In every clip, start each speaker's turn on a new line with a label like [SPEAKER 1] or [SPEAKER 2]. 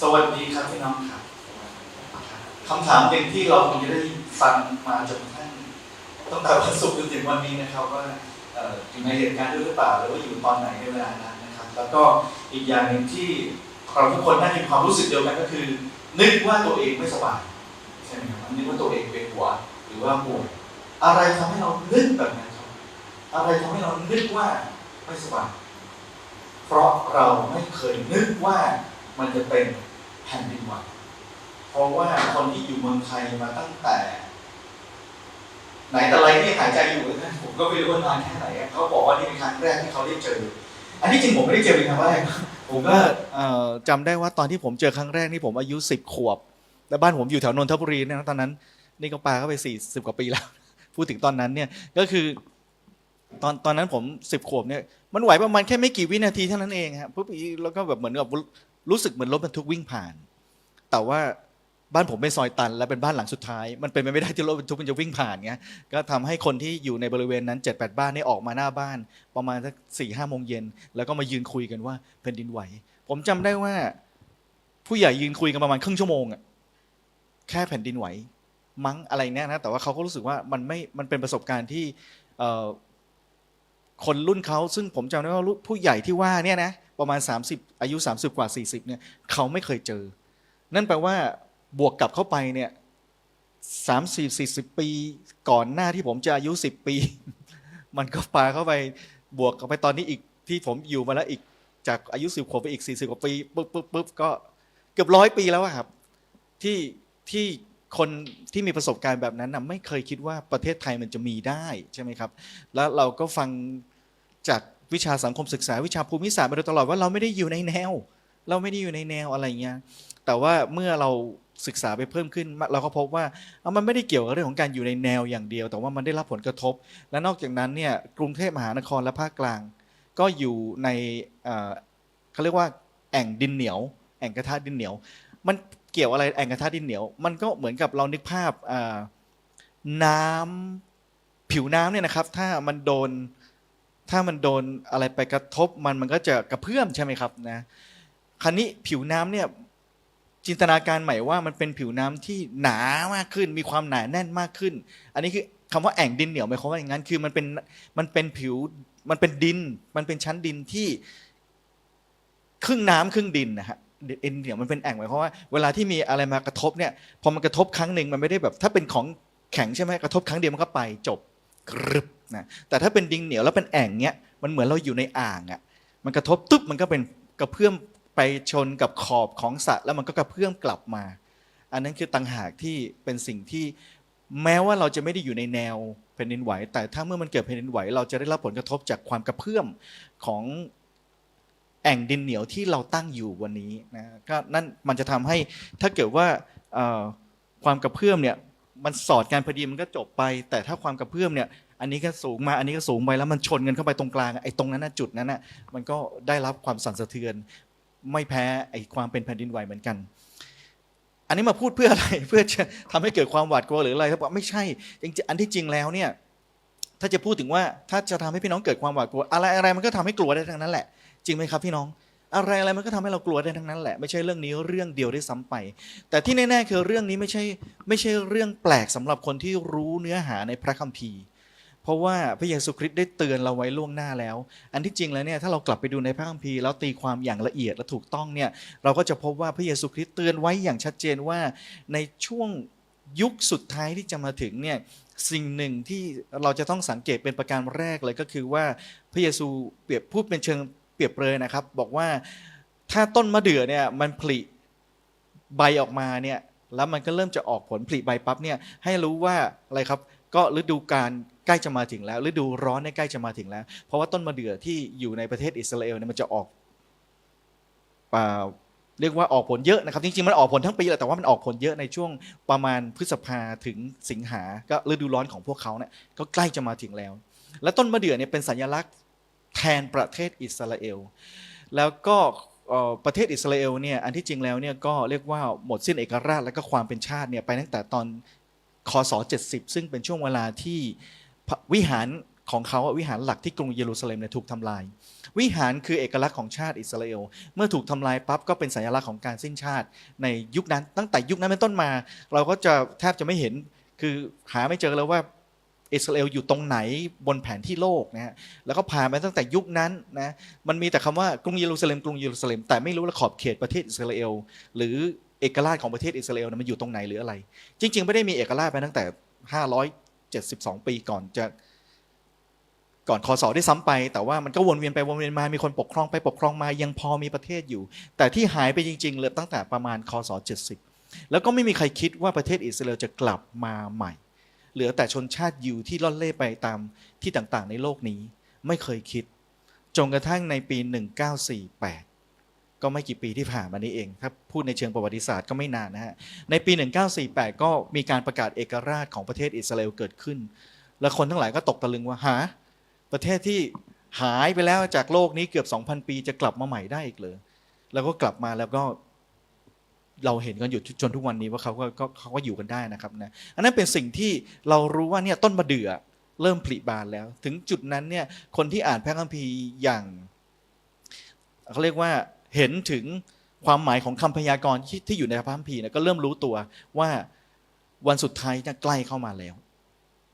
[SPEAKER 1] สวัสดีครับพี่น้องครับคำถามหนึ่งที่เราคงจะได้ฟังมาจนกระทั่งตั้งแต่วันศุกร์จนถึงวันนี้นะครับว่าอยู่ในเหตุการณ์ด้วยหรือเปล่าหรือว่าอยู่ตอนไหนในเวลานั้นนะครับ แล้วก็อีกอย่างหนึ่งที่เราทุกคนน่าจะมีความรู้สึกเดียวกันก็คือ นึกว่าตัวเองไม่สบายใช่ไหมครับนึกว่าตัวเองเป็นหัวหรือว่าป่วยอะไรทำให้เรานึกแบบนั้นครับอะไรทำให้เรานึกว่าไม่สบายเพราะเราไม่เคยนึกว่ามันจะเป็น ผ่นดินไหวเพราะว่าคนที่อยู่เมืองไทยมาตั้งแต่ ไหนแต่ไรที่หายใจอยู่นะผมก็ไม่รู้ว่านานแค่ไหนอะเขาบอกว่านี่เป็นครั้งแรกที่เขาได้เจอ อันนี้จริงผมไม่ได้เจอเป็นครั้งแรกผมก็
[SPEAKER 2] เอ่อจำได้ว่าตอนที่ผมเจอครั้งแรกนี่ผมอายุสิบขวบ และบ้านผมอยู่แถวนนทบุรีนะตอนนั้น นี่ก็ปาเข้าไปสี่สิบกว่าปีแล้ว พูดถึงตอนนั้นเนี่ยก็คือ ตอนตอนนั้นผมสิบขวบเนี่ยมันไหวประมาณแค่ไม่กี่วินาทีเท่านั้นเองครับปุ๊บอีแล้วก็แบบเหมือนกับ รู้สึกเหมือนรถบรรทุกวิ่งผ่าน แต่ว่าบ้านผมเป็นซอยตัน และเป็นบ้านหลังสุดท้าย มันเป็นไปไม่ได้ที่รถบรรทุกมันจะวิ่งผ่านเงี้ยก็ทำให้คนที่อยู่ในบริเวณนั้นเจ็ดแปดบ้านนี่ออกมาหน้าบ้าน ประมาณสักสี่ห้าโมงเย็นแล้วก็มายืนคุยกันว่าแผ่นดินไหว ผมจำได้ว่า ผู้ใหญ่ยืนคุยกันประมาณครึ่งชั่วโมงอะแค่แผ่นดินไหว มั้งอะไรเนี่ยนะแต่ว่าเขาก็รู้สึกว่ามันไม่มันเป็นประสบการณ์ที่ คนรุ่นเขาซึ่งผมจำได้ว่าผู้ใหญ่ที่ว่าเนี่ยนะประมาณ 30 อายุ 30 กว่า 40เนี่ยเขาไม่เคยเจอ นั่นแปลว่าบวกกลับเข้าไปเนี่ยสามสี่สี่สิบปี ก่อนหน้าที่ผมจะอายุ10ปี มันก็ปาเข้าไปบวกเข้าไปตอนนี้อีกที่ผมอยู่มาแล้วอีกจากอายุสิบขวบไปอีกสี่สิบกว่าปีปุ๊บปุ๊บปุ๊บก็เกือบร้อยปีแล้วครับ ที่ที่คนที่มีประสบการณ์แบบนั้นนะไม่เคยคิดว่าประเทศไทยมันจะมีได้ใช่ไหมครับ แล้วเราก็ฟัง จากวิชาสังคมศึกษาวิชาภูมิศาสตร์มาโดยตลอดว่าเราไม่ได้อยู่ในแนว เราไม่ได้อยู่ในแนวอะไรเงี้ยแต่ว่าเมื่อเราศึกษาไปเพิ่มขึ้น เราก็พบว่าเอามันไม่ได้เกี่ยวกับเรื่องของการอยู่ในแนวอย่างเดียว แต่ว่ามันได้รับผลกระทบ และนอกจากนั้นเนี่ยกรุงเทพมหานครและภาคกลาง ก็อยู่ในเขาเรียกว่าแอ่งดินเหนียว แอ่งกระทะดินเหนียว มันเกี่ยวอะไรแอ่งกระทะดินเหนียว มันก็เหมือนกับเรานึกภาพน้ำผิวน้ำเนี่ยนะครับ ถ้ามันโดน ถ้ามันโดนอะไรไปกระทบมันมันก็จะกระเพื่อมใช่ไหมครับนะคราวนี้ผิวน้ำเนี่ยจินตนาการใหม่ว่ามันเป็นผิวน้ำที่หนามากขึ้น มีความหนาแน่นมากขึ้น อันนี้คือคำว่าแอ่งดินเหนียวหมายความว่าอย่างนั้นคือมันเป็นมันเป็นผิวมันเป็นดิน มันเป็นชั้นดินที่ ครึ่งน้ำครึ่งดินนะฮะเอ็นเดียวมันเป็นแอ่งหมายความว่าเวลาที่มีอะไรมากระทบเนี่ยพอมันกระทบครั้งหนึ่งมันไม่ได้แบบ ถ้าเป็นของแข็งใช่ไหมกระทบครั้งเดียวมันก็ไปจบกรึบ นะแต่ถ้าเป็นดินเหนียวแล้วเป็นแอ่งเนี้ยมันเหมือนเราอยู่ในอ่างอะ่ะมันกระทบตุ๊บมันก็เป็นกระเพื่อมไปชนกับขอบของสระแล้วมันก็กระเพื่อมกลับมา อันนั้นคือต่างหากที่เป็นสิ่งที่แม้ว่าเราจะไม่ได้อยู่ในแนวแผ่นดินไหว แต่ถ้าเมื่อมันเกิดแผ่นดินไหว เราจะได้รับผลกระทบจากความกระเพื่อมของแอ่งดินเหนียวที่เราตั้งอยู่วันนี้นะก็นั่นมันจะทำให้ถ้าเกิดว่าความกระเพื่อมเนี่ยมันสอดกันพอดีมันก็จบไป แต่ถ้าความกระเพื่อมเนี่ย อันนี้ก็สูงมาอันนี้ก็สูงไปแล้วมันชนกันเข้าไปตรงกลางไอ้ตรงนั้นนะจุดนั้นนะมันก็ได้รับความสั่นสะเทือน ไม่แพ้ไอ้ความเป็นแผ่นดินไหวเหมือนกัน อันนี้มาพูดเพื่ออะไรเพื่อจะทำให้เกิดความหวาดกลัวหรืออะไรครับอกไม่ใช่จริงๆอันที่จริงแล้วเนี่ยถ้าจะพูดถึงว่าถ้าจะทำให้พี่น้องเกิดความหวาดกลัว อะไรอะไรมันก็ทำให้กลัวได้ทั้งนั้นแหละ จริงไหมครับพี่น้องอะไรอะไรมันก็ทำให้เรากลัวได้ทั้งนั้นแหละไม่ใช่เรื่องนี้เรื่องเดียวได้ซ้ำไป แต่ที่แน่ๆคือเรื่องนี้ไม่ใช่ไม่ใช่เรื่องแปลกสำหรับคนที่รู้เนื้อหาในพระคัมภีร์ เพราะว่าพระเยซูคริสต์ได้เตือนเราไว้ล่วงหน้าแล้ว อันที่จริงแล้วเนี่ยถ้าเรากลับไปดูในพระคัมภีร์แล้วตีความอย่างละเอียดและถูกต้องเนี่ยเราก็จะพบว่าพระเยซูคริสต์เตือนไว้อย่างชัดเจนว่าในช่วงยุคสุดท้ายที่จะมาถึงเนี่ยสิ่งหนึ่งที่เราจะต้องสังเกตเป็นประการแรกเลยก็คือว่าพระเยซูเปรียบพูดเป็นเชิงเปรียบเปรยนะครับ บอกว่าถ้าต้นมะเดื่อเนี่ยมันผลิใบออกมาเนี่ยแล้วมันก็เริ่มจะออกผลผลิใบปั๊บเนี่ยให้รู้ว่าอะไรครับก็ฤดูการ ใกล้จะมาถึงแล้วฤดูร้อนเนี่ยใกล้จะมาถึงแล้ว เพราะว่าต้นมะเดื่อที่อยู่ในประเทศอิสราเอลเนี่ยมันจะออกอ่าเรียกว่าออกผลเยอะนะครับ จริงๆ มันออกผลทั้งปีแหละแต่ว่ามันออกผลเยอะในช่วงประมาณพฤษภาถึงสิงหาก็ฤดูร้อนของพวกเขาเนี่ยก็ใกล้จะมาถึงแล้ว และต้นมะเดื่อเนี่ยเป็นสัญลักษณ์แทนประเทศอิสราเอล แล้วก็ประเทศอิสราเอลเนี่ยอันที่จริงแล้วเนี่ยก็เรียกว่าหมดสิ้นเอกราชและก็ความเป็นชาติเนี่ยไปตั้งแต่ตอนคศ70 ซึ่งเป็นช่วงเวลาที่ วิหารของเขาอะวิหารหลักที่กรุงเยรูซาเล็มเนี่ยถูกทำลาย วิหารคือเอกลักษณ์ของชาติอิสราเอล เมื่อถูกทำลายปั๊บก็เป็นสัญลักษณ์ของการสิ้นชาติ ในยุคนั้นตั้งแต่ยุคนั้นเป็นต้นมา เราก็จะแทบจะไม่เห็นคือหาไม่เจอแล้วว่าอิสราเอลอยู่ตรงไหนบนแผนที่โลกนะฮะแล้วก็ผ่านมาตั้งแต่ยุคนั้นนะมันมีแต่คำว่ากรุงเยรูซาเล็มกรุงเยรูซาเล็มแต่ไม่รู้ว่าขอบเขตประเทศอิสราเอล หรือเอกราชของประเทศอิสราเอลนะมันอยู่ตรงไหนหรืออะไร จริง ๆ ไม่ได้มีเอกราชไปตั้งแต่ 72 ปีก่อนจะก่อนคอสอได้ซ้ำไป แต่ว่ามันก็วนเวียนไปวนเวียนมา มีคนปกครองไปปกครองมายังพอมีประเทศอยู่ แต่ที่หายไปจริง ๆ เลยตั้งแต่ประมาณคศ70 แล้วก็ไม่มีใครคิดว่าประเทศอิสราเอลจะกลับมาใหม่ เหลือแต่ชนชาติยิวที่ล่อนเล่ไปตามที่ต่างๆ ในโลกนี้ ไม่เคยคิดจนกระทั่งในปี 1948 ก็ไม่กี่ปีที่ผ่านมานี้เอง ถ้าพูดในเชิงประวัติศาสตร์ก็ไม่นานนะฮะ ในปี 1948 ก็มีการประกาศเอกราชของประเทศอิสราเอลเกิดขึ้น และคนทั้งหลายก็ตกตะลึงว่าหา ประเทศที่หายไปแล้วจากโลกนี้เกือบ 2,000 ปีจะกลับมาใหม่ได้อีกเลยแล้วก็กลับมาแล้วก็เราเห็นกันอยู่จนทุกวันนี้ว่าเขาก็เขาก็อยู่กันได้นะครับนะอันนั้นเป็นสิ่งที่เรารู้ว่าเนี่ยต้นมะเดื่อเริ่มผลิบานแล้ว ถึงจุดนั้นเนี่ยคนที่อ่านพระคัมภีร์อย่างเขาเรียกว่า เห็นถึงความหมายของคำพยากรณ์ที่อยู่ในพระคัมภีร์นี่ยก็เริ่มรู้ตัวว่าวันสุดท้ายเนี่ยใกล้เข้ามาแล้ว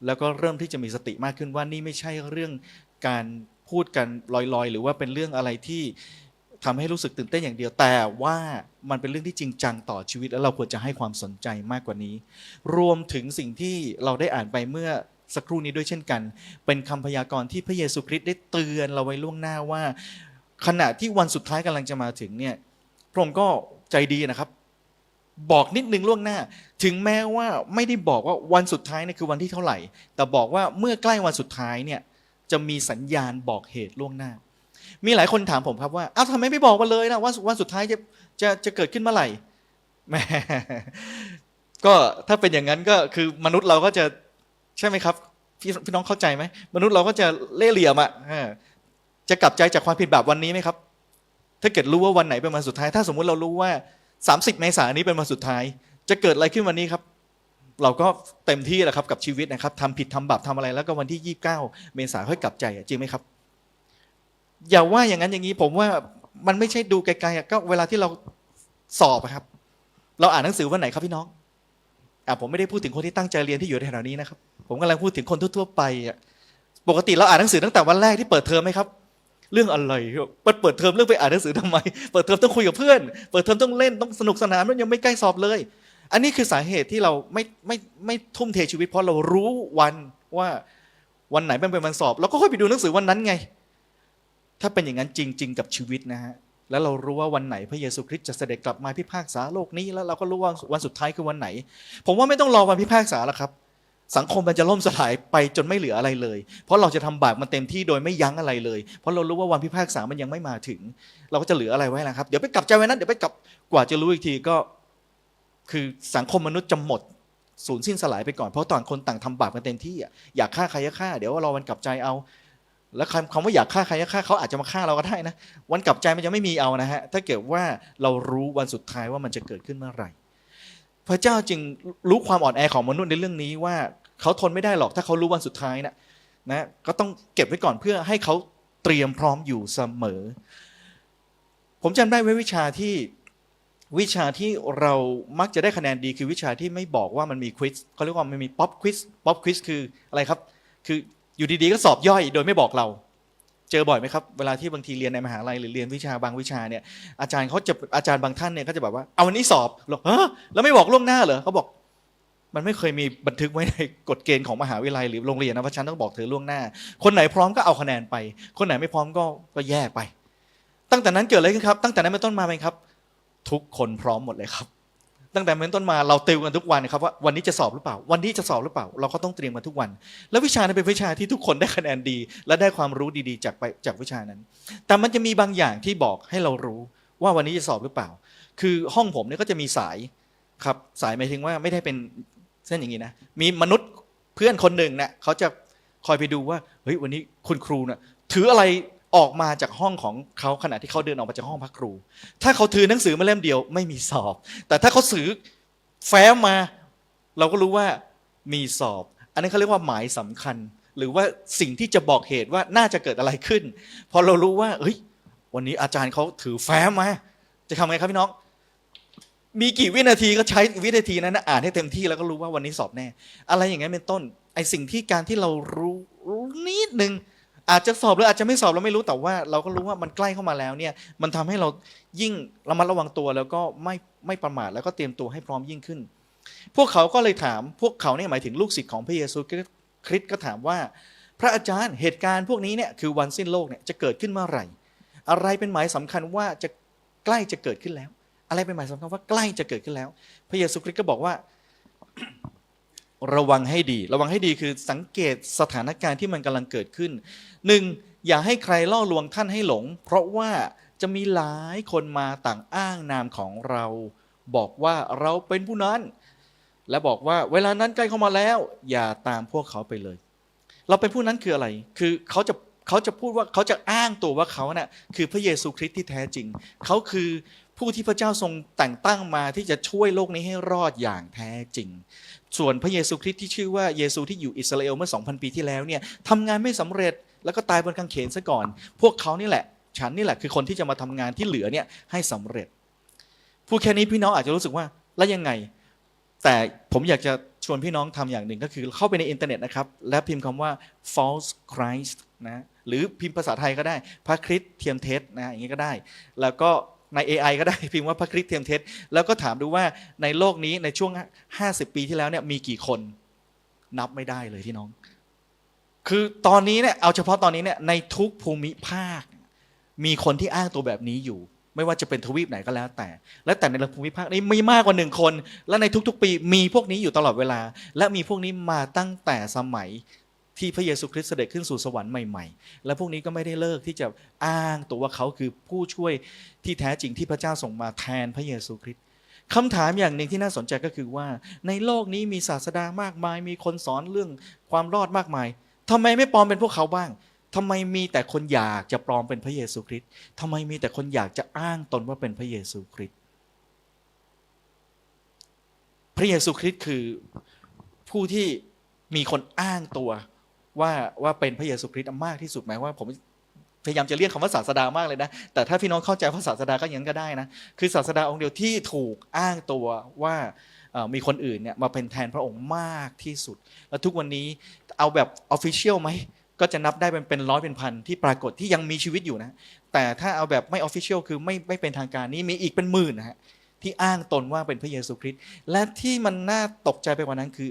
[SPEAKER 2] แล้วก็เริ่มที่จะมีสติมากขึ้นว่านี่ไม่ใช่เรื่องการพูดกันลอยๆ หรือว่าเป็นเรื่องอะไรที่ทำให้รู้สึกตื่นเต้นอย่างเดียว แต่ว่ามันเป็นเรื่องที่จริงจังต่อชีวิต แล้วเราควรจะให้ความสนใจมากกว่านี้ รวมถึงสิ่งที่เราได้อ่านไปเมื่อสักครู่นี้ด้วยเช่นกัน เป็นคำพยากรณ์ที่พระเยซูคริสต์ได้เตือนเราไว้ล่วงหน้าว่า ขณะที่วันสุดท้ายกำลังจะมาถึงเนี่ยพระองค์ก็ใจดีนะครับ บอกนิดนึงล่วงหน้า ถึงแม้ว่าไม่ได้บอกว่าวันสุดท้ายนี่คือวันที่เท่าไหร่ แต่บอกว่าเมื่อใกล้วันสุดท้ายเนี่ยจะมีสัญญาณบอกเหตุล่วงหน้า มีหลายคนถามผมครับว่าอ้าวทำไมไม่บอกมาเลยนะว่าวันสุดท้ายจะจะจะเกิดขึ้นเมื่อไหร่แหมก็ถ้าเป็นอย่างนั้นก็คือมนุษย์เราก็จะใช่ไหมครับพี่พี่น้องเข้าใจไหมมนุษย์เราก็จะเล่เหลี่ยมอะ จะกลับใจจากความผิดบาปวันนี้ไหมครับ ถ้าเกิดรู้ว่าวันไหนเป็นวันสุดท้าย ถ้าสมมุติเรารู้ว่า 30 เมษายนนี้เป็นวันสุดท้าย จะเกิดอะไรขึ้นวันนี้ครับ เราก็เต็มที่แหละครับกับชีวิตนะครับทำผิดทำบาปทำอะไร แล้วก็วันที่ 29 เมษายนค่อยกลับใจจริงไหมครับ อย่าว่าอย่างนั้นอย่างนี้ผมว่ามันไม่ใช่ดูไกลๆก็เวลาที่เราสอบครับ เราอ่านหนังสือวันไหนครับพี่น้องอะผมไม่ได้พูดถึงคนที่ตั้งใจเรียนที่อยู่ในแถวนี้นะครับ ผมกำลังพูดถึงคนทั่วๆไปอะปกติเราอ่านหนังสือตั้งแต่วันแรกที่เปิดเทอมไหมครับ เรื่องอะไรเปิดเทอมเรื่องไปอ่านหนังสือทำไม เปิดเทอมต้องคุยกับเพื่อน เปิดเทอมต้องเล่นต้องสนุกสนานมันยังไม่ใกล้สอบเลย อันนี้คือสาเหตุที่เราไม่ไม่ไม่ทุ่มเทชีวิต เพราะเรารู้วันว่าวันไหนมันเป็นวันสอบเราก็ค่อยไปดูหนังสือวันนั้นไง ถ้าเป็นอย่างนั้นจริง ๆ กับชีวิตนะฮะแล้วเรารู้ว่าวันไหนพระเยซูคริสต์จะเสด็จกลับมาพิพากษาโลกนี้แล้วเราก็รู้ว่าวันสุดท้ายคือวันไหน ผมว่าไม่ต้องรอวันพิพากษาแล้วครับ สังคมมันจะล่มสลายไปจนไม่เหลืออะไรเลย เพราะเราจะทำบาปมันเต็มที่โดยไม่ยั้งอะไรเลย เพราะเรารู้ว่าวันพิพากษามันยังไม่มาถึง เราก็จะเหลืออะไรไว้ล่ะครับ เดี๋ยวไปกลับใจไว้นั้น เดี๋ยวไปกลับ กว่าจะรู้อีกทีก็ คือสังคมมนุษย์จะหมดสูญสิ้นสลายไปก่อน เพราะต่างคนต่างทำบาปกันเต็มที่อยากฆ่าใครก็ฆ่า เดี๋ยวรอวันกลับใจเอา แล้วคำคำว่าอยากฆ่าใครก็ฆ่าเขาอาจจะมาฆ่าเราก็ได้นะ วันกลับใจมันจะไม่มีเอานะฮะ ถ้าเกิดว่าเรารู้วันสุดท้ายว่ามันจะเกิดขึ้นเมื่อไหร่ พระเจ้าจึงรู้ความอ่อนแอของมนุษย์ในเรื่องนี้ว่าเขาทนไม่ได้หรอกถ้าเขารู้วันสุดท้ายนะนะก็ต้องเก็บไว้ก่อนเพื่อให้เขาเตรียมพร้อมอยู่เสมอ ผมจำได้ไว้วิชาที่วิชาที่เรามักจะได้คะแนนดีคือวิชาที่ไม่บอกว่ามันมีควิสเขาเรียกว่ามันมีป๊อปควิสป๊อปควิสคืออะไรครับ คืออยู่ดีๆก็สอบย่อยโดยไม่บอกเรา เจอบ่อยไหมครับเวลาที่บางทีเรียนในมหาลัยหรือเรียนวิชาบางวิชาเนี่ยอาจารย์เขาจะอาจารย์บางท่านเนี่ยเขาจะแบบว่าเอาวันนี้สอบหรอฮะแล้วไม่บอกล่วงหน้าเหรอเขาบอก มันไม่เคยมีบันทึกไว้ในกฎเกณฑ์ของมหาวิทยาลัยหรือโรงเรียนนะเพราะฉะนันต้องบอกเธอล่วงหน้า คนไหนพร้อมก็เอาคะแนนไป คนไหนไม่พร้อมก็ก็แยกไป ตั้งแต่นั้นเกิดอะไรขึ้นครับ ตั้งแต่นั้นเป็นต้นมาเป็นครับ ทุกคนพร้อมหมดเลยครับ ตั้งแต่เป็นต้นมาเราติวกันทุกวันครับว่าวันนี้จะสอบหรือเปล่า วันนี้จะสอบหรือเปล่า เราก็ต้องเตรียมกันทุกวัน แล้ววิชานั้นเป็นวิชาที่ทุกคนได้คะแนนดี และได้ความรู้ดีๆ จากไปจากวิชานั้น แต่มันจะมีบางอย่างที่บอกให้เรารู้ว่าวันนี้จะสอบหรือเปล่า คือห้องผมเนี่ยก็จะมีสายครับสายหมายถึงว่าไม่ได้เป็นเส้นอย่างนี้นะมีมนุษย์เพื่อนคนหนึ่งเนี่ยเขาจะคอยไปดูว่าเฮ้ยวันนี้คุณครูเนี่ยถืออะไร ออกมาจากห้องของเขาขณะที่เขาเดินออกมาจากห้องพักครู ถ้าเขาถือหนังสือมาเล่มเดียวไม่มีสอบ แต่ถ้าเขาถือแฟ้มมา เราก็รู้ว่ามีสอบ อันนี้เขาเรียกว่าหมายสำคัญ หรือว่าสิ่งที่จะบอกเหตุว่าน่าจะเกิดอะไรขึ้น พอเรารู้ว่า เฮ้ย วันนี้อาจารย์เขาถือแฟ้มมา จะทำไงครับพี่น้อง มีกี่วินาทีก็ใช้วินาทีนั้นนะอ่านให้เต็มที่แล้วก็รู้ว่าวันนี้สอบแน่ อะไรอย่างนั้นเป็นต้น ไอสิ่งที่การที่เรารู้รู้นิดนึง อาจจะสอบหรืออาจจะไม่สอบเราไม่รู้แต่ว่า เราก็รู้ว่ามันใกล้เข้ามาแล้วเนี่ยมันทำให้เรายิ่งระมัดระวังตัวแล้วก็ไม่ไม่ประมาทแล้วก็เตรียมตัวให้พร้อมยิ่งขึ้น พวกเขาก็เลยถามพวกเขาเนี่ยหมายถึงลูกศิษย์ของพระเยซูคริสต์ก็ถามว่า พระอาจารย์เหตุการณ์พวกนี้เนี่ยคือวันสิ้นโลกเนี่ยจะเกิดขึ้นเมื่อไหร่ อะไรเป็นหมายสำคัญว่าจะใกล้จะเกิดขึ้นแล้ว อะไรเป็นหมายสำคัญว่าใกล้จะเกิดขึ้นแล้ว พระเยซูคริสต์ก็บอกว่า ระวังให้ดี ระวังให้ดีคือสังเกตสถานการณ์ที่มันกำลังเกิดขึ้นหนึ่งอย่าให้ใครล่อลวงท่านให้หลง เพราะว่าจะมีหลายคนมาต่างอ้างนามของเรา บอกว่าเราเป็นผู้นั้น และบอกว่าเวลานั้นใกล้เข้ามาแล้ว อย่าตามพวกเขาไปเลย เราเป็นผู้นั้นคืออะไร คือเขาจะเขาจะพูดว่าเขาจะอ้างตัวว่าเขาเนะ่ะคือพระเยซูคริสต์ที่แท้จริง เขาคือผู้ที่พระเจ้าทรงแต่งตั้งมาที่จะช่วยโลกนี้ให้รอดอย่างแท้จริง ส่วนพระเยซูคริสต์ที่ชื่อว่าเยซูที่อยู่อิสราเอลเมื่อ 2,000 ปีที่แล้วเนี่ยทำงานไม่สำเร็จแล้วก็ตายบนกางเขนซะก่อน พวกเขานี่แหละ ฉันนี่แหละคือคนที่จะมาทำงานที่เหลือเนี่ยให้สำเร็จพูดแค่นี้พี่น้องอาจจะรู้สึกว่าแล้วยังไง แต่ผมอยากจะชวนพี่น้องทำอย่างหนึ่งก็คือเข้าไปในอินเทอร์เน็ตนะครับ และพิมพ์คำว่า false Christ นะหรือพิมพ์ภาษาไทยก็ได้ พระคริสต์เทียมเท็จนะอย่างนี้ก็ได้ แล้วก็ ใน AI ก็ได้ พิมพ์ว่าพระคริสต์เทียมเท็จแล้วก็ถามดูว่าในโลกนี้ในช่วง 50 ปีที่แล้วเนี่ยมีกี่คนนับไม่ได้เลยพี่น้อง คือตอนนี้เนี่ยเอาเฉพาะตอนนี้เนี่ยในทุกภูมิภาค มีคนที่อ้างตัวแบบนี้อยู่ ไม่ว่าจะเป็นทวีปไหนก็แล้วแต่ และแต่ในภูมิภาคนี้มีมากกว่าหนึ่งคน และในทุกๆ ปีมีพวกนี้อยู่ตลอดเวลา และมีพวกนี้มาตั้งแต่สมัย ที่พระเยซูคริสต์เสด็จขึ้นสู่สวรรค์ใหม่ๆ และพวกนี้ก็ไม่ได้เลิกที่จะอ้างตัวว่าเขาคือผู้ช่วยที่แท้จริงที่พระเจ้าส่งมาแทนพระเยซูคริสต์คำถามอย่างหนึ่งที่น่าสนใจก็คือว่า ในโลกนี้มีศาสดามากมาย มีคนสอนเรื่องความรอดมากมายทำไมไม่ปลอมเป็นพวกเขาบ้างทำไมมีแต่คนอยากจะปลอมเป็นพระเยซูคริสต์ทำไมมีแต่คนอยากจะอ้างตนว่าเป็นพระเยซูคริสต์พระเยซูคริสต์คือผู้ที่มีคนอ้างตัว ว่าว่าเป็นพระเยซูคริสต์มากที่สุดหมายว่าผมพยายามจะเรียกคำว่าศาสดามากเลยนะ แต่ถ้าพี่น้องเข้าใจว่าศาสดาก็ยังก็ได้นะ คือศาสดาองค์เดียวที่ถูกอ้างตัวว่ามีคนอื่นเนี่ยมาเป็นแทนพระองค์มากที่สุด แล้วทุกวันนี้เอาแบบออฟฟิเชียลไหม ก็จะนับได้เป็นเป็นร้อยเป็นพันที่ปรากฏที่ยังมีชีวิตอยู่นะ แต่ถ้าเอาแบบไม่ออฟฟิเชียลคือไม่ไม่เป็นทางการนี้มีอีกเป็นหมื่นนะฮะที่อ้างตนว่าเป็นพระเยซูคริสต์ และที่มันน่าตกใจไปกว่านั้นคือ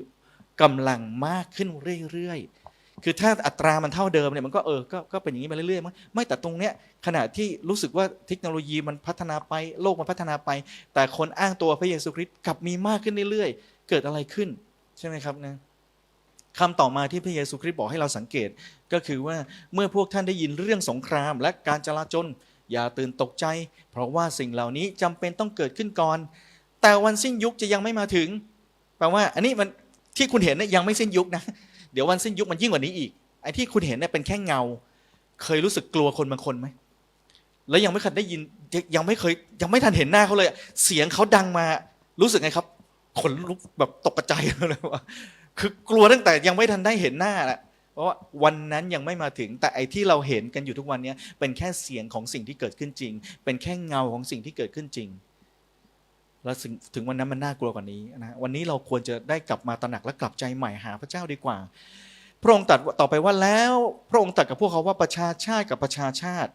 [SPEAKER 2] กำลังมากขึ้นเรื่อยๆ คือถ้าอัตรามันเท่าเดิมเนี่ยมันก็เออก็ก็เป็นอย่างนี้มาเรื่อยๆมั้งไม่แต่ตรงเนี้ยขณะที่รู้สึกว่าเทคโนโลยีมันพัฒนาไปโลกมันพัฒนาไป แต่คนอ้างตัวพระเยซูคริสต์กลับมีมากขึ้นเรื่อยๆ เกิดอะไรขึ้นใช่ไหมครับนะคำต่อมาที่พระเยซูคริสต์บอกให้เราสังเกตก็คือว่าเมื่อพวกท่านได้ยินเรื่องสงคราม และการจลาจลอย่าตื่นตกใจ เพราะว่าสิ่งเหล่านี้จำเป็นต้องเกิดขึ้นก่อน แต่วันสิ้นยุคจะยังไม่มาถึง แปลว่าอันนี้มันที่คุณเห็นนี่ยังไม่สิ้นยุคนะ เดี๋ยววันสิ้นยุคมันยิ่งกว่านี้อีกไอ้ที่คุณเห็นเนี่ยเป็นแค่เงา เคยรู้สึกกลัวคนบางคนไหมแล้วยังไม่เคยได้ยินยังไม่เคย ยังไม่ทันเห็นหน้าเขาเลย เสียงเขาดังมารู้สึกไงครับขนลุกแบบตกใจเลยว่าคือกลัวตั้งแต่ยังไม่ทันได้เห็นหน้าแหละเพราะว่าวันนั้นยังไม่มาถึงแต่ไอ้ที่เราเห็นกันอยู่ทุกวันนี้เป็นแค่เสียงของสิ่งที่เกิดขึ้นจริง เป็นแค่เงาของสิ่งที่เกิดขึ้นจริง แล้วถึงวันนั้นมันน่ากลัวกว่านี้นะวันนี้เราควรจะได้กลับมาตระหนักและกลับใจใหม่หาพระเจ้าดีกว่า พระองค์ตรัสต่อไปว่าแล้ว พระองค์ตรัสกับพวกเขาว่าประชาชาติกับประชาชาติ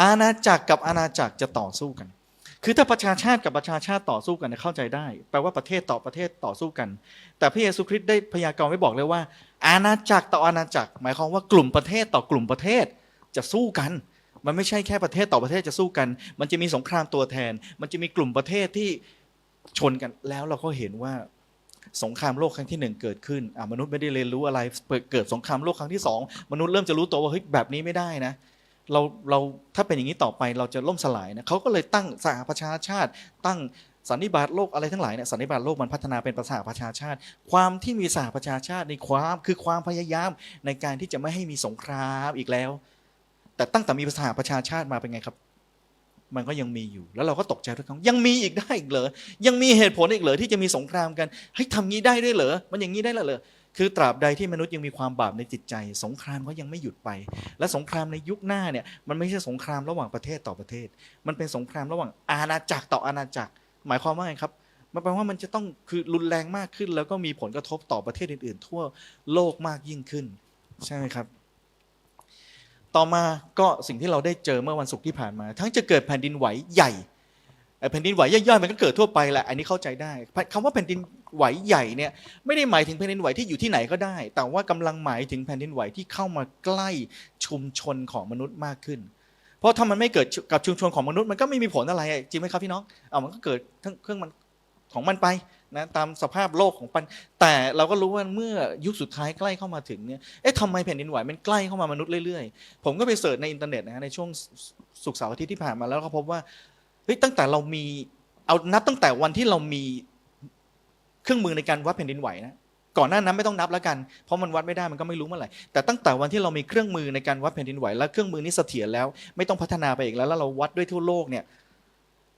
[SPEAKER 2] อาณาจักรกับอาณาจักรจะต่อสู้กัน คือถ้าประชาชาติกับประชาชาติต่อสู้กันเนี่ยเข้าใจได้ แปลว่าประเทศต่อประเทศต่อสู้กัน แต่พระเยซูคริสต์ได้พยากรณ์ไว้บอกเลยว่า อาณาจักรต่ออาณาจักร หมายความว่ากลุ่มประเทศต่อกลุ่มประเทศจะสู้กัน มันไม่ใช่แค่ประเทศต่อประเทศจะสู้กัน มันจะมีสงครามตัวแทน มันจะมีกลุ่มประเทศที่ชนกันแล้วเราก็เห็นว่าสงครามโลกครั้งที่หนึ่งเกิดขึ้นมนุษย์ไม่ได้เรียนรู้อะไรเกิดสงครามโลกครั้งที่สองมนุษย์เริ่มจะรู้ตัวว่าเฮ้ยแบบนี้ไม่ได้นะเราเราถ้าเป็นอย่างนี้ต่อไปเราจะล่มสลายนะเขาก็เลยตั้งสหประชาชาติ ตั้งสันนิบาตโลกอะไรทั้งหลายเนี่ยสันนิบาตโลกมันพัฒนาเป็นประสาประชาชาติ ความที่มีสหประชาชาติในความคือความพยายามในการที่จะไม่ให้มีสงครามอีกแล้ว แต่ตั้งแต่มีสหประชาชาติมาเป็นไงครับ มันก็ยังมีอยู่ แล้วเราก็ตกใจทุกครั้งยังมีอีกได้อีกเหรอยังมีเหตุผลอีกเหรอที่จะมีสงครามกันเฮ้ยทำงี้ได้ด้วยเหรอมันอย่างนี้ได้เหรอคือตราบใดที่มนุษย์ยังมีความบาปในจิตใจ สงครามก็ยังไม่หยุดไป และสงครามในยุคหน้าเนี่ยมันไม่ใช่สงครามระหว่างประเทศต่อประเทศ มันเป็นสงครามระหว่างอาณาจักรต่ออาณาจักร หมายความว่าไงครับมันแปลว่ามันจะต้องคือรุนแรงมากขึ้น แล้วก็มีผลกระทบต่อประเทศอื่น ๆ ทั่วโลกมากยิ่งขึ้น ใช่ไหมครับ ต่อมาก็สิ่งที่เราได้เจอเมื่อวันศุกร์ที่ผ่านมา ทั้งจะเกิดแผ่นดินไหวใหญ่แผ่นดินไหวย่อยๆมันก็เกิดทั่วไปแหละอันนี้เข้าใจได้คำว่าแผ่นดินไหวใหญ่เนี่ยไม่ได้หมายถึงแผ่นดินไหวที่อยู่ที่ไหนก็ได้ แต่ว่ากำลังหมายถึงแผ่นดินไหวที่เข้ามาใกล้ชุมชนของมนุษย์มากขึ้น เพราะถ้ามันไม่เกิดกับชุมชนของมนุษย์มันก็ไม่มีผลอะไรจริงไหมครับพี่น้องเอามันก็เกิดทั้งเครื่องมันของมันไป นะตามสภาพโลกของปันแต่เราก็รู้ว่าเมื่อยุคสุดท้ายใกล้เข้ามาถึงเนี่ยเอ๊ะทำไมแผ่นดินไหวมันใกล้เข้ามามนุษย์เรื่อยๆ ผมก็ไปเสิร์ชในอินเทอร์เน็ตนะฮะในช่วงสุกเสาร์อาทิตย์ที่ผ่านมาแล้วก็พบว่าเฮ้ยตั้งแต่เรามีเอานับตั้งแต่วันที่เรามีเครื่องมือในการวัดแผ่นดินไหวนะก่อนหน้านั้นไม่ต้องนับแล้วกัน เพราะมันวัดไม่ได้มันก็ไม่รู้เมื่อไหร่ แต่ตั้งแต่วันที่เรามีเครื่องมือในการวัดแผ่นดินไหว และเครื่องมือนี้เสถียรแล้ว ไม่ต้องพัฒนาไปอีกแล้ว แล้วเราวัดด้วยทั่วโลกเนี่ย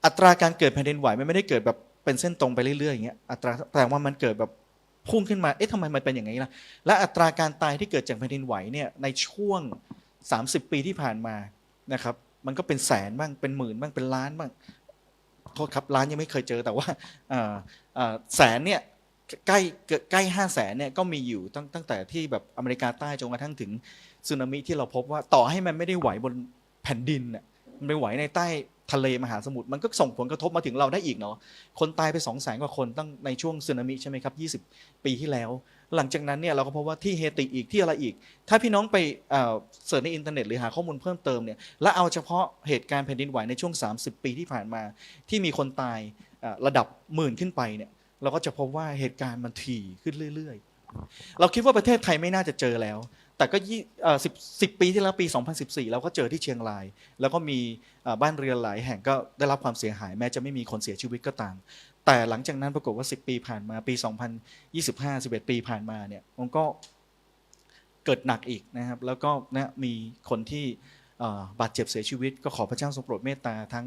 [SPEAKER 2] อัตราการเกิดแผ่นดินไหวมันไม่ได้เกิดแบบ เป็นเส้นตรงไปเรื่อยๆอย่างเงี้ยอัตราแต่ว่ามันเกิดแบบพุ่งขึ้นมา เอ๊ะทำไมมันเป็นอย่างนี้ล่ะ และอัตราการตายที่เกิดจากแผ่นดินไหวเนี่ยในช่วง 30 ปีที่ผ่านมานะครับ มันก็เป็นแสนบ้าง เป็นหมื่นบ้าง เป็นล้านบ้าง โทษครับล้านยังไม่เคยเจอแต่ว่าแสนเนี่ยใกล้ใกล้ห้าแสนเนี่ยก็มีอยู่ตั้งตั้งแต่ที่แบบอเมริกาใต้จนกระทั่งถึงสึนามิที่เราพบว่าต่อให้มันไม่ได้ไหวบนแผ่นดินน่ะมันไปไหวในใต้ ทะเลมหาสมุทรมันก็ส่งผลกระทบมาถึงเราได้อีกเนาะคนตายไป2องแสนกว่าคนตั้งในช่วงสึนามิใช่ไหมครับ 20 ปีที่แล้ว หลังจากนั้นเนี่ยเราก็พบว่าที่เฮติอีกที่อะไรอีก ถ้าพี่น้องไปเสิร์ชในอินเทอร์เน็ตหรือหาข้อมูลเพิ่มเติมเนี่ยและเอาเฉพาะเหตุการณ์แผ่นดินไหวในช่วง 30 ปีที่ผ่านมา ที่มีคนตายระดับหมื่นขึ้นไปเนี่ยเราก็จะพบว่าเหตุการณ์มันถี่ขึ้นเรื่อย ๆ เราคิดว่าประเทศไทยไม่น่าจะเจอแล้ว แต่ก็ยี่สิบปีที่แล้วปี 2014 เราก็เจอที่เชียงราย แล้วก็มี บ้านเรือนหลายแห่งก็ได้รับความเสียหายแม้จะไม่มีคนเสียชีวิตก็ตาม แต่หลังจากนั้นปรากฏว่า 10 ปีผ่านมาปี 2025 11 ปีผ่านมาเนี่ยมันก็เกิดหนักอีกนะครับ แล้วก็นะมีคนที่บาดเจ็บเสียชีวิตก็ขอพระเจ้าทรงโปรดเมตตาทั้ง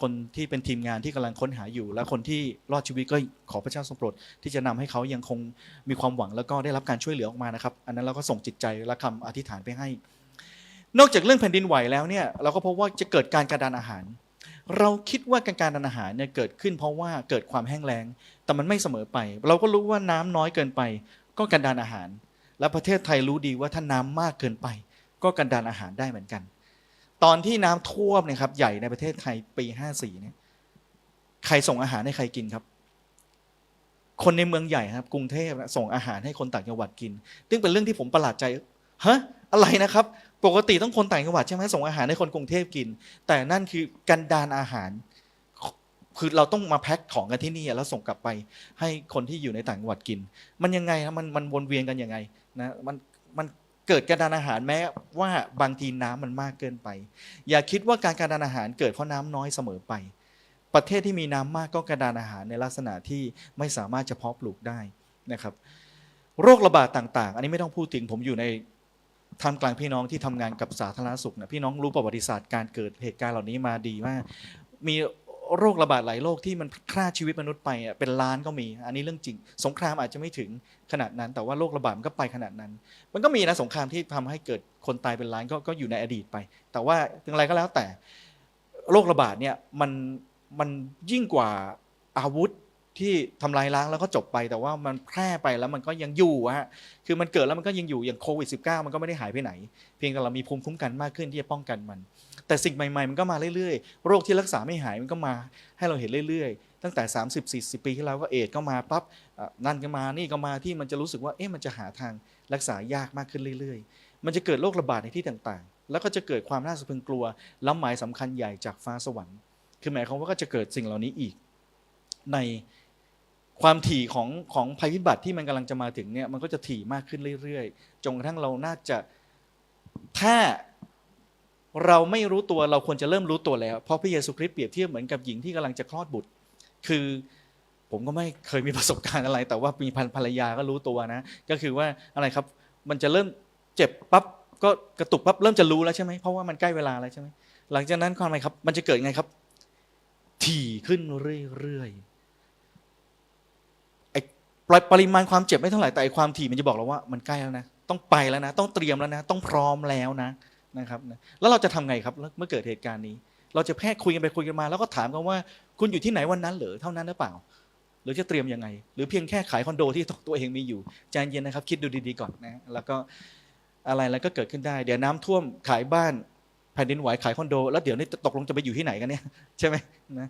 [SPEAKER 2] คนที่เป็นทีมงานที่กำลังค้นหาอยู่ และคนที่รอดชีวิตก็ขอพระเจ้าทรงโปรดที่จะนำให้เขายังคงมีความหวังแล้วก็ได้รับการช่วยเหลือออกมานะครับ อันนั้นเราก็ส่งจิตใจและคำอธิษฐานไปให้ นอกจากเรื่องแผ่นดินไหวแล้วเนี่ยเราก็พบว่าจะเกิดการกระดานอาหาร เราคิดว่าการการดานอาหารเนี่ยเกิดขึ้น เพราะว่าเกิดความแห้งแล้ง แต่มันไม่เสมอไป เราก็รู้ว่าน้ำน้อยเกินไป ก็กันดานอาหาร และประเทศไทยรู้ดีว่าถ้าน้ำมากเกินไป ก็กันดานอาหารได้เหมือนกัน ตอนที่น้ำท่วมเนี่ยครับใหญ่ในประเทศไทยปี 54เนี่ยใครส่งอาหารให้ใครกินครับ คนในเมืองใหญ่ครับ กรุงเทพส่งอาหารให้คนต่างจังหวัดกิน ซึ่งเป็นเรื่องที่ผมประหลาดใจฮะอะไรนะครับ ปกติต้องคนต่างจังหวัดใช่ไหมส่งอาหารให้คนกรุงเทพกิน แต่นั่นคือกันดานอาหาร คือเราต้องมาแพ็คของกันที่นี่แล้วส่งกลับไปให้คนที่อยู่ในต่างจังหวัดกิน มันยังไงนะมันมันวนเวียนกันยังไงนะมันมันเกิดการดานอาหารแม้ว่าบางทีน้ำมันมากเกินไป อย่าคิดว่าการการดานอาหารเกิดเพราะน้ำน้อยเสมอไป ประเทศที่มีน้ำมากก็กระดานอาหารในลักษณะที่ไม่สามารถจะเพาะปลูกได้นะครับ โรคระบาดต่าง ๆ อันนี้ไม่ต้องพูดถึงผมอยู่ใน ท่ามกลางพี่น้องที่ทำงานกับสาธารณสุขนะพี่น้องรู้ประวัติศาสตร์การเกิดเหตุการณ์เหล่านี้มาดีมาก มีโรคระบาดหลายโรคที่มันฆ่าชีวิตมนุษย์ไปเป็นล้านก็มี อันนี้เรื่องจริง สงครามอาจจะไม่ถึงขนาดนั้น แต่ว่าโรคระบาดมันก็ไปขนาดนั้น มันก็มีนะสงครามที่ทำให้เกิดคนตายเป็นล้านก็ก็อยู่ในอดีตไป แต่ว่าถึงอะไรก็แล้วแต่โรคระบาดเนี่ยมันมันยิ่งกว่าอาวุธ ที่ทำลายล้างแล้วก็จบไป แต่ว่ามันแพร่ไปแล้วมันก็ยังอยู่ฮะคือมันเกิดแล้วมันก็ยังอยู่อย่างโควิด -19 มันก็ไม่ได้หายไปไหน เพียงแต่เรามีภูมิคุ้มกันมากขึ้นที่จะป้องกันมัน แต่สิ่งใหม่ ๆ มันก็มาเรื่อยๆ โรคที่รักษาไม่หายมันก็มาให้เราเห็นเรื่อยๆ ตั้งแต่ 30-40 ปีที่แล้วก็เอดก็มาปั๊บนั่นก็มานี่ก็มาที่มันจะรู้สึกว่าเอ๊ะมันจะหาทางรักษายากมากขึ้นเรื่อยๆ มันจะเกิดโรคระบาดในที่ต่างๆ แล้วก็จะเกิดความน่าสะพรึงกลัวล้ำหมายสำคัญใหญ่จากฟ้าสวรรค์ คือหมายความว่าก็จะเกิดสิ่งเหล่านี้อีกใน ความถี่ของของภัยพิบัติที่มันกำลังจะมาถึงเนี่ยมันก็จะถี่มากขึ้นเรื่อยๆ จนกระทั่งเราน่าจะถ้าเราไม่รู้ตัวเราควรจะเริ่มรู้ตัวแล้ว เพราะพระเยซูคริสต์เปรียบเทียบเหมือนกับหญิงที่กำลังจะคลอดบุตร คือผมก็ไม่เคยมีประสบการณ์อะไร แต่ว่ามีภรรยาก็รู้ตัวนะ ก็คือว่าอะไรครับมันจะเริ่มเจ็บปั๊บก็กระตุกปั๊บเริ่มจะรู้แล้วใช่ไหมเพราะว่ามันใกล้เวลาแล้วใช่ไหมหลังจากนั้นความอะไรครับ มันจะเกิดไงครับ ถี่ขึ้นเรื่อยๆ ปริปริมาณความเจ็บไม่เท่าไหร่แต่ความถี่มันจะบอกเราว่ามันใกล้แล้วนะต้องไปแล้วนะ ต้องเตรียมแล้วนะ ต้องพร้อมแล้วนะนะครับนะแล้วเราจะทำไงครับเมื่อเกิดเหตุการณ์นี้ เราจะแค่คุยกันไปคุยกันมา แล้วก็ถามกันว่าคุณอยู่ที่ไหนวันนั้นเหรือเท่านั้นหรือเปล่า หรือจะเตรียมยังไง หรือเพียงแค่ขายคอนโดที่ตัวเองมีอยู่ใจเย็นนะครับ คิดดูดีๆก่อนนะแล้วก็อะไรแล้วก็เกิดขึ้นได้ เดี๋ยวน้ำท่วมขายบ้านแผ่นดินไหวขายคอนโด แล้วเดี๋ยวนี้ตกลงจะไปอยู่ที่ไหนกันเนี่ยใช่ไหมนะ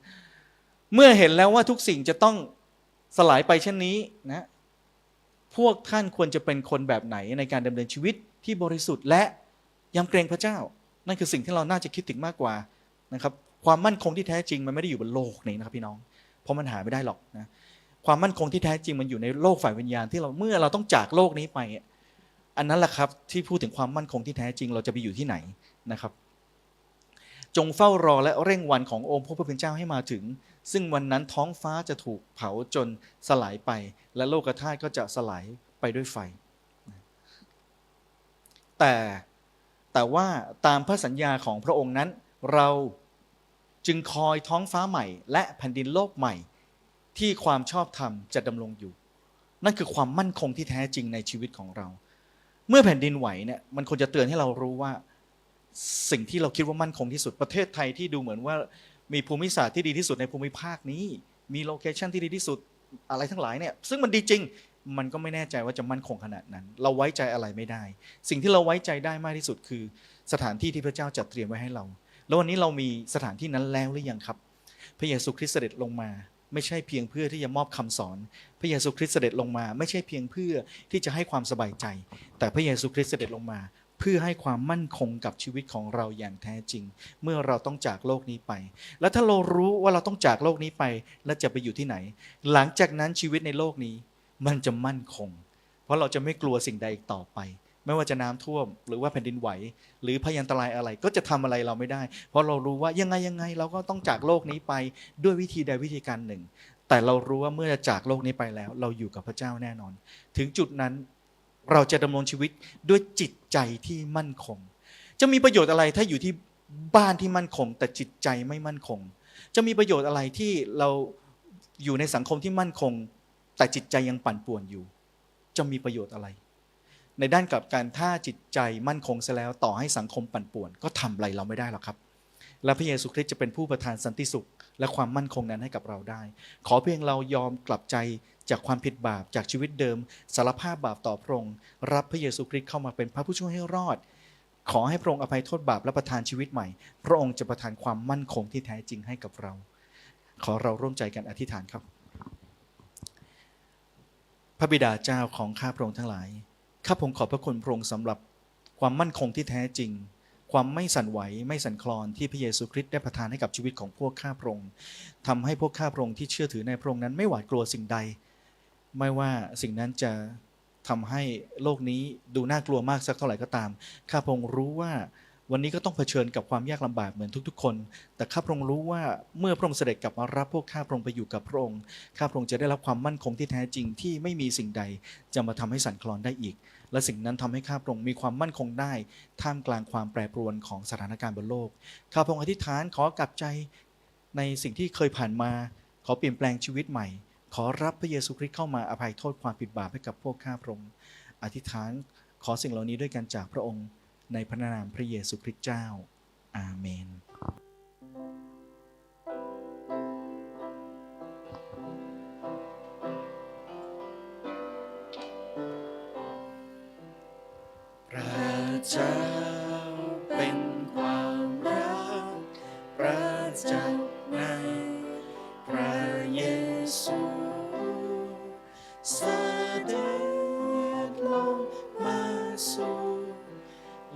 [SPEAKER 2] เมื่อเห็นแล้วว่าทุกสิ่งจะต้อง สลายไปเช่นนี้นะ พวกท่านควรจะเป็นคนแบบไหนในการดำเนินชีวิตที่บริสุทธิ์และยำเกรงพระเจ้า นั่นคือสิ่งที่เราน่าจะคิดถึงมากกว่านะครับ ความมั่นคงที่แท้จริงมันไม่ได้อยู่บนโลกนี้นะครับพี่น้อง เพราะมันหาไม่ได้หรอกนะ ความมั่นคงที่แท้จริงมันอยู่ในโลกฝ่ายวิญญาณที่เราเมื่อเราต้องจากโลกนี้ไป อันนั้นแหละครับที่พูดถึงความมั่นคงที่แท้จริงเราจะไปอยู่ที่ไหนนะครับ จงเฝ้ารอและเร่งวันขององค์พระผู้เป็นเจ้าให้มาถึง ซึ่งวันนั้นท้องฟ้าจะถูกเผาจนสลายไป และโลกธาตุก็จะสลายไปด้วยไฟ แต่แต่ว่าตามพระสัญญาของพระองค์นั้น เราจึงคอยท้องฟ้าใหม่ และแผ่นดินโลกใหม่ ที่ความชอบธรรมจะดำรงอยู่ นั่นคือความมั่นคงที่แท้จริงในชีวิตของเรา เมื่อแผ่นดินไหวเนี่ยมันควรจะเตือนให้เรารู้ว่า สิ่งที่เราคิดว่ามั่นคงที่สุดประเทศไทยที่ดูเหมือนว่า มีภูมิศาสตร์ที่ดีที่สุดในภูมิภาคนี้ มีโลเคชันที่ดีที่สุดอะไรทั้งหลายเนี่ยซึ่งมันดีจริงมันก็ไม่แน่ใจว่าจะมั่นคงขนาดนั้น เราไว้ใจอะไรไม่ได้ สิ่งที่เราไว้ใจได้มากที่สุดคือ สถานที่ที่พระเจ้าจัดเตรียมไว้ให้เรา แล้ววันนี้เรามีสถานที่นั้นแล้วหรือยังครับ พระเยซูคริสต์เสด็จลงมา ไม่ใช่เพียงเพื่อที่จะมอบคำสอน พระเยซูคริสต์เสด็จลงมา ไม่ใช่เพียงเพื่อที่จะให้ความสบายใจ แต่พระเยซูคริสต์เสด็จลงมา เพื่อให้ความมั่นคงกับชีวิตของเราอย่างแท้จริง เมื่อเราต้องจากโลกนี้ไป แล้วถ้าเรารู้ว่าเราต้องจากโลกนี้ไปและจะไปอยู่ที่ไหน หลังจากนั้นชีวิตในโลกนี้ มันจะมั่นคง เพราะเราจะไม่กลัวสิ่งใดอีกต่อไป ไม่ว่าจะน้ำท่วม หรือว่าแผ่นดินไหว หรือพยันตรายอะไรก็จะทำอะไรเราไม่ได้ เพราะเรารู้ว่ายังไงยังไงเราก็ต้องจากโลกนี้ไปด้วยวิธีใดวิธีการหนึ่ง แต่เรารู้ว่าเมื่อจากโลกนี้ไปแล้ว เราอยู่กับพระเจ้าแน่นอน ถึงจุดนั้น เราจะดำรงชีวิตด้วยจิตใจที่มั่นคง จะมีประโยชน์อะไรถ้าอยู่ที่บ้านที่มั่นคง แต่จิตใจไม่มั่นคง จะมีประโยชน์อะไรที่เราอยู่ในสังคมที่มั่นคง แต่จิตใจยังปั่นป่วนอยู่ จะมีประโยชน์อะไร ในด้านกลับการถ้าจิตใจมั่นคงซะแล้วต่อให้สังคมปั่นป่วน ก็ทำอะไรเราไม่ได้หรอกครับ และพระเยซูคริสต์จะเป็นผู้ประทานสันติสุข และความมั่นคงนั้นให้กับเราได้ ขอเพียงเรายอมกลับใจจากความผิดบาปจากชีวิตเดิม สารภาพบาปต่อพระองค์รับพระเยซูคริสต์เข้ามาเป็นพระผู้ช่วยให้รอด ขอให้พระองค์อภัยโทษบาปและประทานชีวิตใหม่ พระองค์จะประทานความมั่นคงที่แท้จริงให้กับเรา ขอเราร่วมใจกันอธิษฐานครับ พระบิดาเจ้าของข้าพระองค์ทั้งหลายข้าพงค์ขอบพระคุณพระองค์สำหรับความมั่นคงที่แท้จริง ความไม่สั่นไหวไม่สั่นคลอนที่พระเยซูคริสต์ได้ประทานให้กับชีวิตของพวกข้าพระองค์ทำให้พวกข้าพระองค์ที่เชื่อถือในพระองค์นั้นไม่หวาดกลัวสิ่งใด ไม่ว่าสิ่งนั้นจะทำให้โลกนี้ดูน่ากลัวมากสักเท่าไหร่ก็ตาม ข้าพระองค์รู้ว่าวันนี้ก็ต้องเผชิญกับความยากลำบากเหมือนทุกๆ คน แต่ข้าพระองค์รู้ว่าเมื่อพระองค์เสด็จกลับมารับพวกข้าพระองค์ไปอยู่กับพระองค์ ข้าพระองค์จะได้รับความมั่นคงที่แท้จริงที่ไม่มีสิ่งใดจะมาทำให้สั่นคลอนได้อีก และสิ่งนั้นทำให้ข้าพระองค์มีความมั่นคงได้ ท่ามกลางความแปรปรวนของสถานการณ์บนโลก ข้าพระองค์อธิษฐานขอกลับใจในสิ่งที่เคยผ่านมา ขอเปลี่ยนแปลงชีวิตใหม่ ขอรับพระเยซูคริสต์เข้ามาอภัยโทษความผิดบาปให้กับพวกข้าพระองค์ อธิษฐานขอสิ่งเหล่านี้ด้วยกันจากพระองค์ในพระนามพระเยซูคริสต์เจ้า อาเมน เจ้าเป็นความรักประจักษ์ในพระเยซูสเสด็จลงมาสู่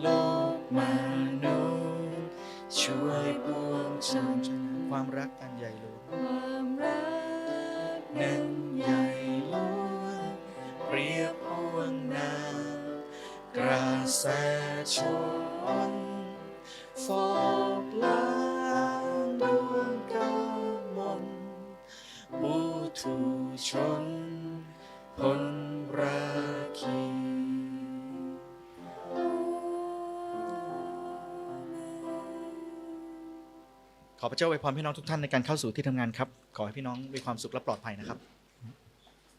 [SPEAKER 2] โลกมนุษย์ช่วยปวงชนความรักอันใหญ่หลวง ชนฟอกล้างดวงกามนบุถุชนพลราคีขอพระเจ้าอวยพรพี่น้องทุกท่านในการเข้าสู่ที่ทำงานครับ ขอให้พี่น้องมีความสุขและปลอดภัยนะครับ